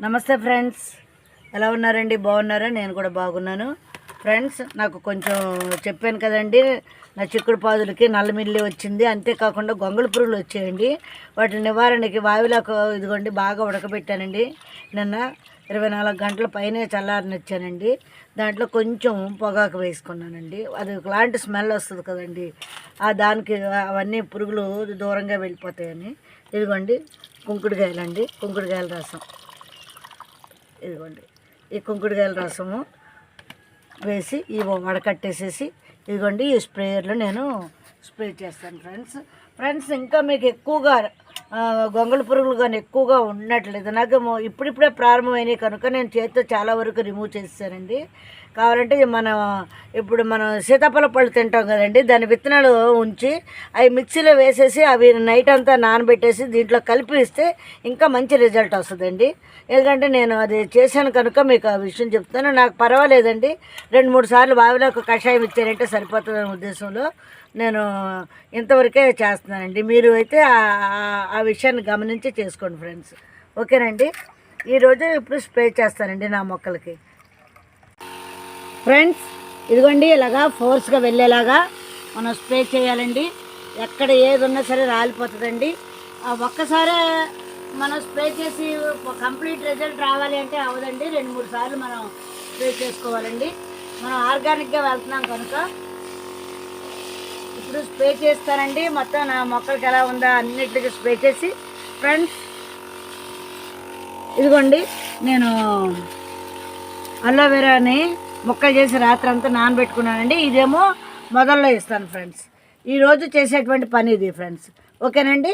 నమస్తే ఫ్రెండ్స్. ఎలా ఉన్నారండి? బాగున్నారా? నేను కూడా బాగున్నాను. ఫ్రెండ్స్ నాకు కొంచెం చెప్పాను కదండి నా చిక్కుడు పాదులకి నల్లమిల్లి వచ్చింది. అంతేకాకుండా గొంగళ పురుగులు వచ్చాయండి. వాటి నివారణకి వాయులకు ఇదిగోండి బాగా ఉడకబెట్టానండి. నిన్న ఇరవై నాలుగు గంటల పైనే చల్లారనిచ్చానండి. దాంట్లో కొంచెం పొగాకు వేసుకున్నానండి. అది ఒకలాంటి స్మెల్ వస్తుంది కదండి. ఆ దానికి అవన్నీ పురుగులు దూరంగా వెళ్ళిపోతాయని. ఇదిగోండి కుంకుడుకాయలండి. కుంకుడుకాయల రసం. ఇదిగోండి ఈ కుంకుడుకాయల రసము వేసి ఈ వడకట్టేసేసి ఇదిగోండి ఈ స్ప్రేయర్లో నేను స్ప్రే చేస్తాను ఫ్రెండ్స్. ఫ్రెండ్స్ ఇంకా మీకు ఎక్కువగా గొంగళి పురుగులు కానీ ఎక్కువగా ఉండట్లేదు. నాకు ఇప్పుడిప్పుడే ప్రారంభమైనాయి కనుక నేను చేతితో చాలా వరకు రిమూవ్ చేశానండి కావాలంటే మనం ఇప్పుడు మనం సీతాఫల పళ్ళు తింటాం కదండి దాని విత్తనాలు ఉంచి అవి మిక్సీలో వేసేసి అవి నైట్ అంతా నానబెట్టేసి దీంట్లో కలిపి ఇస్తే ఇంకా మంచి రిజల్ట్ వస్తుందండి. ఎందుకంటే నేను అది చేశాను కనుక మీకు ఆ విషయం చెప్తాను. నాకు పర్వాలేదండి. రెండు మూడు సార్లు బావిలో ఒక కషాయం ఇచ్చారంటే సరిపోతుందనే ఉద్దేశంలో. నేను ఇంతవరకే చేస్తున్నానండి. మీరు అయితే ఆ- విషయాన్ని గమనించి చేసుకోండి ఫ్రెండ్స్. ఓకేనండి? ఈరోజు ఇప్పుడు స్ప్రే చేస్తానండి నా మొక్కలకి. ఫ్రెండ్స్ ఇదిగోండి ఇలాగా ఫోర్స్గా వెళ్ళేలాగా మనం స్ప్రే చేయాలండి. ఎక్కడ ఏది ఉన్నా సరే రాలిపోతుందండి. ఒక్కసారే మనం స్ప్రే చేసి కంప్లీట్ రిజల్ట్ రావాలి అంటే అవదండి. రెండు మూడు సార్లు మనం స్ప్రే చేసుకోవాలండి. మనం ఆర్గానిక్గా వెళ్తున్నాం కనుక ఇప్పుడు స్ప్రే చేస్తానండి. మొత్తం నా మొక్కలకి ఎలా ఉందా అన్నిటికీ స్ప్రే చేసి ఫ్రెండ్స్ ఇదిగోండి నేను అలోవెరాని మొక్కలు చేసి రాత్రి అంతా నానబెట్టుకున్నానండి. ఇదేమో మొదల్లో ఇస్తాను ఫ్రెండ్స్ ఈరోజు చేసేటువంటి పని ఇది ఫ్రెండ్స్ ఓకేనండి?